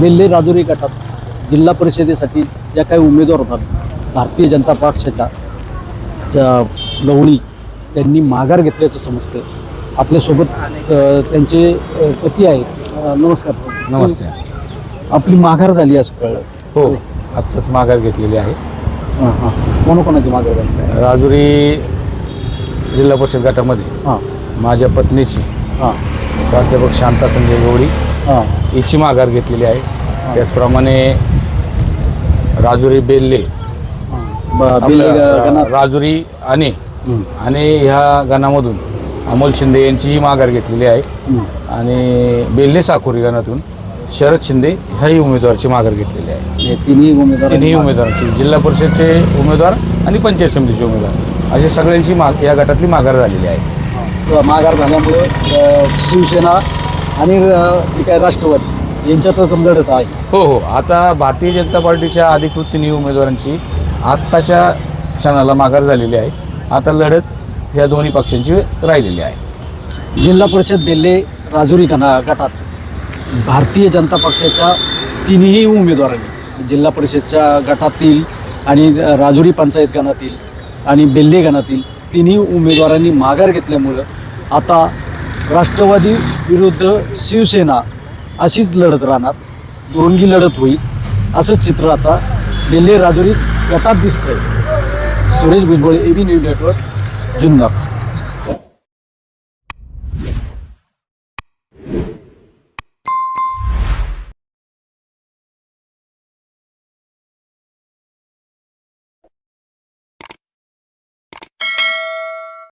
बेल्ले राजुरी गटात जिल्हा परिषदेसाठी ज्या काही उमेदवार होतात भारतीय जनता पक्षाच्या ज्या लवणी त्यांनी माघार घेतल्याचं समजतं आपल्यासोबत त्यांचे पती आहेत. नमस्कार. नमस्ते. आपली माघार झाली असं कळलं. हो आत्ताच माघार घेतलेली आहे. हां हां. कोणाकोणाची माघार झाली? राजुरी जिल्हा परिषद गटामध्ये हां. माझ्या पत्नीची. हां. प्राध्यापक शांता संजय गवळी. हां. हिची माघार घेतलेली आहे. त्याचप्रमाणे राजुरी बेल्ले. राजुरी आणि आणि ह्या गणामधून अमोल शिंदे यांचीही माघार घेतलेली आहे. आणि बेल्ले साखोरी गणातून शरद शिंदे ह्याही उमेदवाराची माघार घेतलेली आहे. तिन्ही उमेदवार तिन्ही उमेदवारांची जिल्हा परिषदचे उमेदवार आणि पंचायत समितीचे उमेदवार. अशा सगळ्यांची माग या गटातली माघार झालेली आहे. माघार झाल्यामुळे शिवसेना आणि अ, काय राष्ट्रवादी यांच्यातच लढत आहे. हो हो. आता भारतीय जनता पार्टीच्या अधिकृत तिन्ही उमेदवारांची आत्ताच्या क्षणाला माघार झालेली आहे. आता लढत या दोन्ही पक्षांची राहिलेली आहे. जिल्हा परिषद बेल्ले राजुरी गणा गटात भारतीय जनता पक्षाच्या तिन्ही उमेदवारांनी जिल्हा परिषदच्या गटातील आणि राजुरी पंचायत गणातील आणि बेल्ले गणातील तिन्ही उमेदवारांनी माघार घेतल्यामुळं आता राष्ट्रवादी विरुद्ध शिवसेना अशीच लढत राहणार. दोनगी लढत होईल. असं चित्र आता बेल्ले राजुरी गटात दिसतंय. Suresh Bhujbal AB news network Junnar.